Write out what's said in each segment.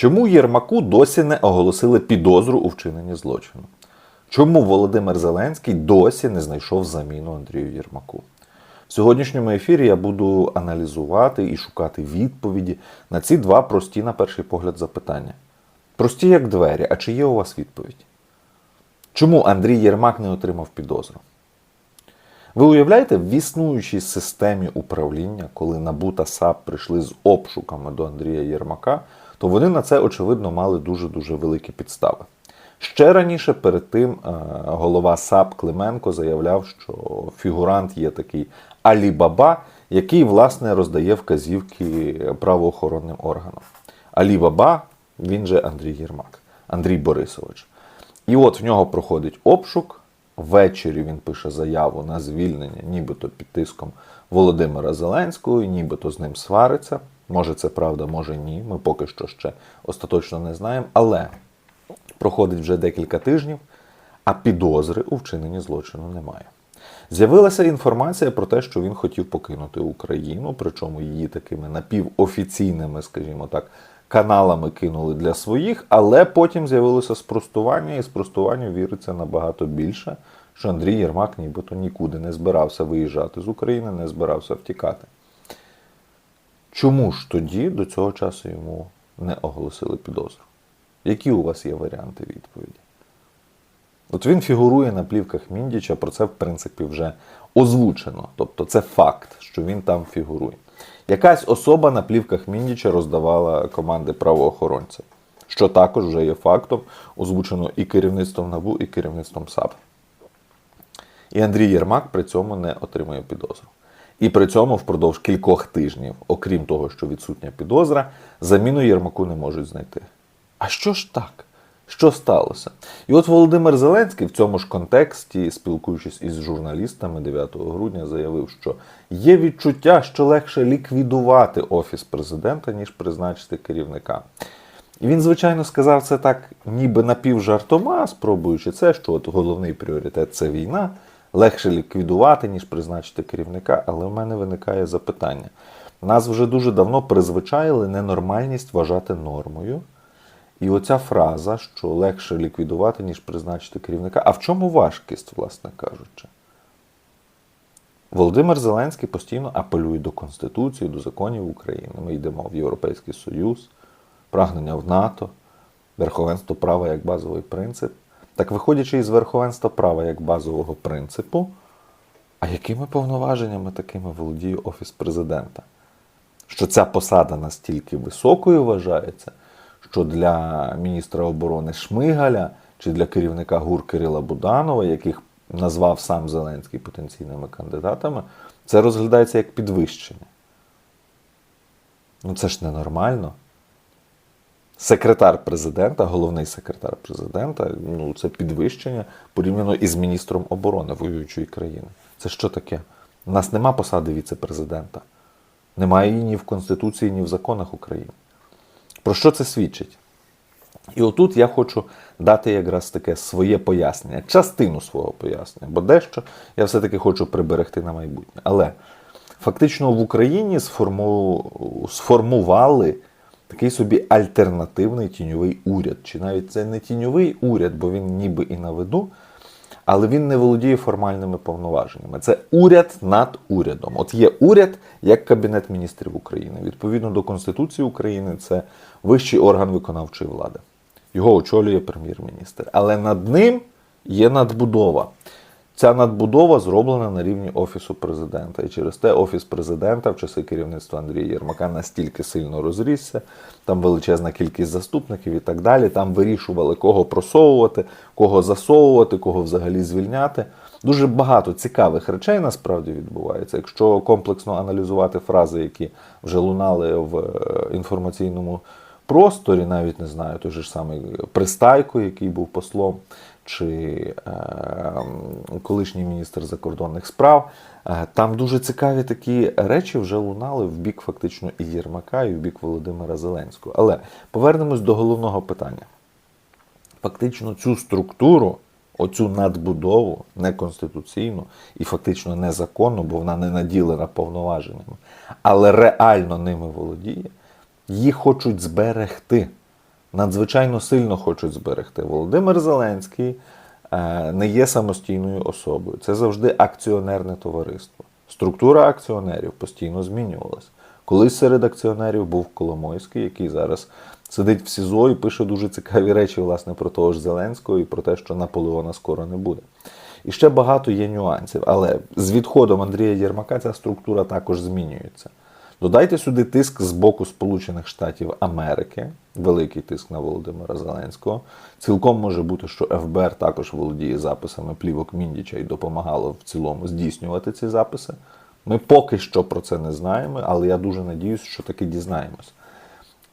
Чому Єрмаку досі не оголосили підозру у вчиненні злочину? Чому Володимир Зеленський досі не знайшов заміну Андрію Єрмаку? В сьогоднішньому ефірі я буду аналізувати і шукати відповіді на ці два прості, на перший погляд, запитання. Прості як двері, а чи є у вас відповідь? Чому Андрій Єрмак не отримав підозру? Ви уявляєте, в існуючій системі управління, коли НАБУ та САП прийшли з обшуками до Андрія Єрмака, то вони на це, очевидно, мали дуже-дуже великі підстави. Ще раніше перед тим е, голова САП Клименко заявляв, що фігурант є такий Алі-Баба, який, власне, роздає вказівки правоохоронним органам. Алі-Баба, він же Андрій Єрмак, Андрій Борисович. І от в нього проходить обшук. Ввечері він пише заяву на звільнення, нібито під тиском Володимира Зеленського, нібито з ним свариться. Може, це правда, може ні. Ми поки що ще остаточно не знаємо. Але проходить вже декілька тижнів, а підозри у вчиненні злочину немає. З'явилася інформація про те, що він хотів покинути Україну, причому її такими напівофіційними, скажімо так, каналами кинули для своїх, але потім з'явилося спростування, і спростуванню віриться набагато більше, що Андрій Єрмак нібито нікуди не збирався виїжджати з України, не збирався втікати. Чому ж тоді до цього часу йому не оголосили підозру? Які у вас є варіанти відповіді? От він фігурує на плівках Міндіча, про це, в принципі, вже озвучено. Тобто це факт, що він там фігурує. Якась особа на плівках Міндіча роздавала команди правоохоронцям, що також вже є фактом, озвучено і керівництвом НАБУ, і керівництвом САП. І Андрій Єрмак при цьому не отримує підозру. І при цьому впродовж кількох тижнів, окрім того, що відсутня підозра, заміну Єрмаку не можуть знайти. А що ж так? Що сталося? І от Володимир Зеленський в цьому ж контексті, спілкуючись із журналістами 9 грудня, заявив, що є відчуття, що легше ліквідувати офіс президента, ніж призначити керівника. І він, звичайно, сказав це так, ніби напівжартома, спробуючи це, що от головний пріоритет це війна, легше ліквідувати, ніж призначити керівника. Але в мене виникає запитання. Нас вже дуже давно призвичаїли ненормальність вважати нормою. І оця фраза, що легше ліквідувати, ніж призначити керівника. А в чому важкість, власне кажучи? Володимир Зеленський постійно апелює до Конституції, до законів України. Ми йдемо в Європейський Союз, прагнення в НАТО, верховенство права як базовий принцип. Так, виходячи із верховенства права як базового принципу, а якими повноваженнями такими володіє Офіс президента? Що ця посада настільки високою вважається, що для міністра оборони Шмигаля чи для керівника ГУР Кирила Буданова, яких назвав сам Зеленський потенційними кандидатами, це розглядається як підвищення. Ну це ж ненормально. Секретар президента, головний секретар президента, ну це підвищення порівняно із міністром оборони воюючої країни. Це що таке? У нас нема посади віце-президента. Немає її ні в Конституції, ні в законах України. Про що це свідчить? І отут я хочу дати якраз таке своє пояснення, частину свого пояснення, бо дещо я все-таки хочу приберегти на майбутнє. Але фактично в Україні сформу... сформували такий собі альтернативний тіньовий уряд. Чи навіть це не тіньовий уряд, бо він ніби і на виду, але він не володіє формальними повноваженнями. Це уряд над урядом. От є уряд як Кабінет міністрів України. Відповідно до Конституції України, це вищий орган виконавчої влади. Його очолює прем'єр-міністр. Але над ним є надбудова. Ця надбудова зроблена на рівні Офісу президента. І через те Офіс президента в часи керівництва Андрія Єрмака настільки сильно розрісся, там величезна кількість заступників і так далі. Там вирішували, кого просовувати, кого засовувати, кого взагалі звільняти. Дуже багато цікавих речей насправді відбувається. Якщо комплексно аналізувати фрази, які вже лунали в е, інформаційному просторі, навіть не знаю, той же ж самий Пристайко, який був послом, чи е, колишній міністр закордонних справ. Е, там дуже цікаві такі речі вже лунали в бік фактично і Єрмака, і в бік Володимира Зеленського. Але повернемось до головного питання. Фактично цю структуру, оцю надбудову неконституційну і фактично незаконну, бо вона не наділена повноваженнями, але реально ними володіє, її хочуть зберегти. надзвичайно сильно хочуть зберегти. Володимир Зеленський е, не є самостійною особою. Це завжди акціонерне товариство. Структура акціонерів постійно змінювалася. Колись серед акціонерів був Коломойський, який зараз сидить в СІЗО і пише дуже цікаві речі, власне, про того ж Зеленського і про те, що Наполеона скоро не буде. І ще багато є нюансів, але з відходом Андрія Єрмака ця структура також змінюється. Додайте сюди тиск з боку Сполучених Штатів Америки, великий тиск на Володимира Зеленського. Цілком може бути, що ФБР також володіє записами плівок Міндіча і допомагало в цілому здійснювати ці записи. Ми поки що про це не знаємо, але я дуже надіюсь, що таки дізнаємось.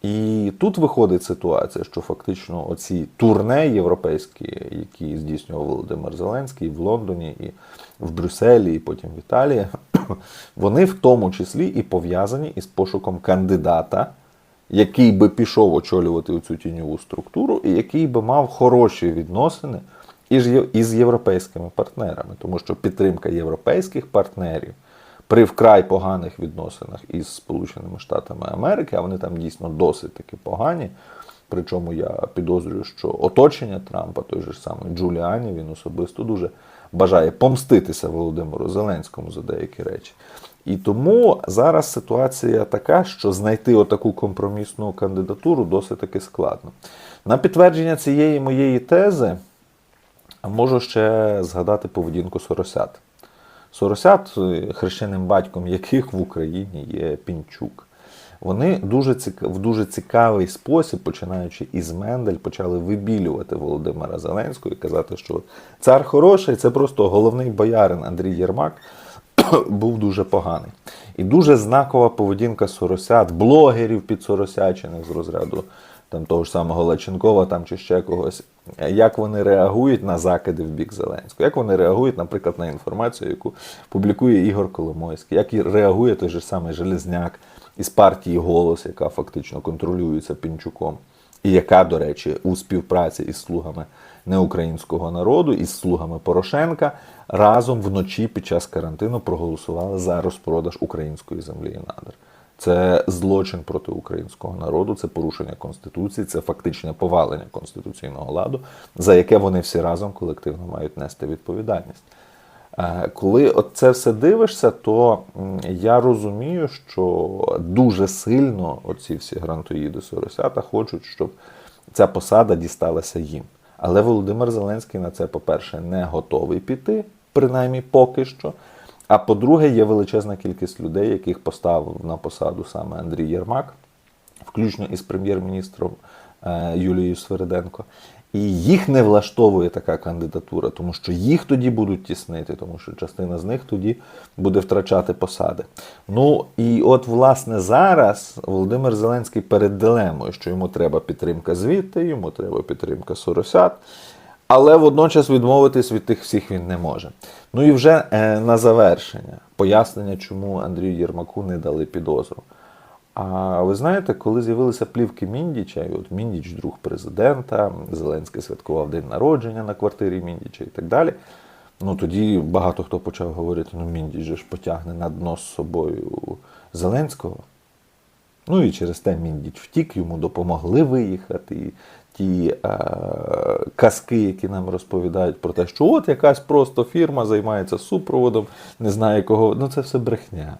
І тут виходить ситуація, що фактично оці турне європейські, які здійснював Володимир Зеленський в Лондоні, і в Брюсселі, і потім в Італії, вони в тому числі і пов'язані із пошуком кандидата, який би пішов очолювати цю тіньову структуру, і який би мав хороші відносини із європейськими партнерами, тому що підтримка європейських партнерів при вкрай поганих відносинах із Сполученими Штатами Америки, а вони там дійсно досить таки погані. Причому я підозрюю, що оточення Трампа, той же самий Джуліані, він особисто дуже бажає помститися Володимиру Зеленському за деякі речі. І тому зараз ситуація така, що знайти отаку компромісну кандидатуру досить таки складно. На підтвердження цієї моєї тези можу ще згадати поведінку Соросят. Соросят, хрещеним батьком яких в Україні є Пінчук. Вони дуже цік... в дуже цікавий спосіб, починаючи із Мендель, почали вибілювати Володимира Зеленського і казати, що цар хороший, це просто головний боярин Андрій Єрмак був дуже поганий. І дуже знакова поведінка Соросят, блогерів підсоросячених з розряду там того ж самого Лаченкова там чи ще когось, як вони реагують на закиди в бік Зеленського, як вони реагують, наприклад, на інформацію, яку публікує Ігор Коломойський, як реагує той же самий Железняк із партії Голос, яка фактично контролюється Пінчуком, і яка, до речі, у співпраці із слугами неукраїнського народу, із слугами Порошенка разом вночі під час карантину проголосували за розпродаж української землі і надр. Це злочин проти українського народу, це порушення конституції, це фактичне повалення конституційного ладу, за яке вони всі разом колективно мають нести відповідальність. Е, Коли це все дивишся, то я розумію, що дуже сильно оці всі грантоїди Соросята хочуть, щоб ця посада дісталася їм. Але Володимир Зеленський на це, по-перше, не готовий піти, принаймні поки що. А по-друге, є величезна кількість людей, яких поставив на посаду саме Андрій Єрмак, включно із прем'єр-міністром е, Юлією Свериденко. І їх не влаштовує така кандидатура, тому що їх тоді будуть тіснити, тому що частина з них тоді буде втрачати посади. Ну і от, власне, зараз Володимир Зеленський перед дилемою, що йому треба підтримка звідти, йому треба підтримка Соросят. Але водночас відмовитись від тих всіх він не може. Ну і вже е, на завершення пояснення, чому Андрію Єрмаку не дали підозру. А ви знаєте, коли з'явилися плівки Міндіча, і от Міндіч, друг президента, Зеленський святкував день народження на квартирі Міндіча і так далі. Ну тоді багато хто почав говорити: ну Міндіч же ж потягне на дно з собою Зеленського. Ну і через те Міндіч втік, йому допомогли виїхати. І ті е, казки, які нам розповідають про те, що от якась просто фірма займається супроводом, не знає кого. Ну це все брехня.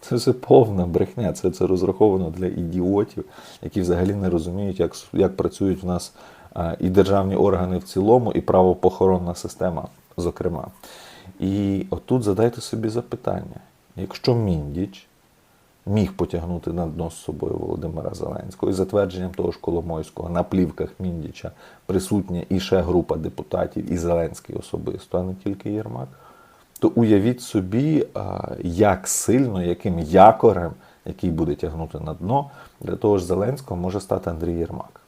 Це все повна брехня. Це, це розраховано для ідіотів, які взагалі не розуміють, як, як працюють в нас е, і державні органи в цілому, і правопохоронна система, зокрема. І отут задайте собі запитання: якщо Міндіч міг потягнути на дно з собою Володимира Зеленського. І затвердженням того ж Коломойського на плівках Міндіча присутня і ще група депутатів, і Зеленський особисто, а не тільки Єрмак. То уявіть собі, як сильно, яким якорем, який буде тягнути на дно, для того ж Зеленського може стати Андрій Єрмак.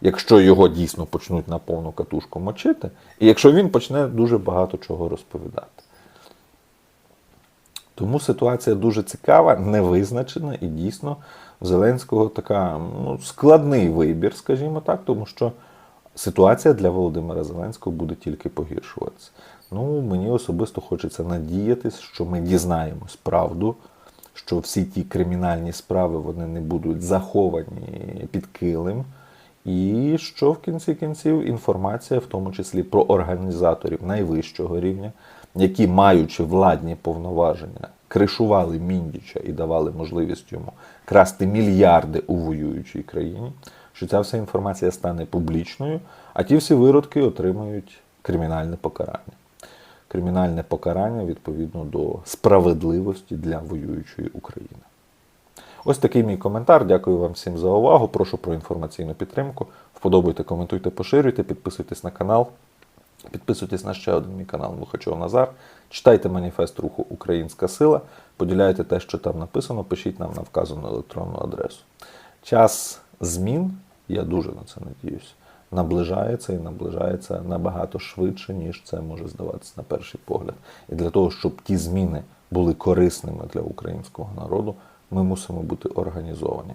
Якщо його дійсно почнуть на повну катушку мочити, і якщо він почне дуже багато чого розповідати. Тому ситуація дуже цікава, невизначена і дійсно в Зеленського така ну, складний вибір, скажімо так, тому що ситуація для Володимира Зеленського буде тільки погіршуватися. Ну, мені особисто хочеться надіятися, що ми дізнаємось правду, що всі ті кримінальні справи вони не будуть заховані під килим, І що в кінці кінців інформація, в тому числі про організаторів найвищого рівня, які, маючи владні повноваження, кришували Міндіча і давали можливість йому красти мільярди у воюючій країні, що ця вся інформація стане публічною, а ті всі виродки отримають кримінальне покарання. Кримінальне покарання відповідно до справедливості для воюючої України. Ось такий мій коментар. Дякую вам всім за увагу. Прошу про інформаційну підтримку. Вподобайте, коментуйте, поширюйте, підписуйтесь на канал. Підписуйтесь на ще один мій канал Мухачов Назар. Читайте маніфест руху Українська сила, поділяйте те, що там написано, пишіть нам на вказану електронну адресу. Час змін, я дуже на це надіюсь, наближається і наближається набагато швидше, ніж це може здаватися на перший погляд. І для того, щоб ті зміни були корисними для українського народу, ми мусимо бути організовані.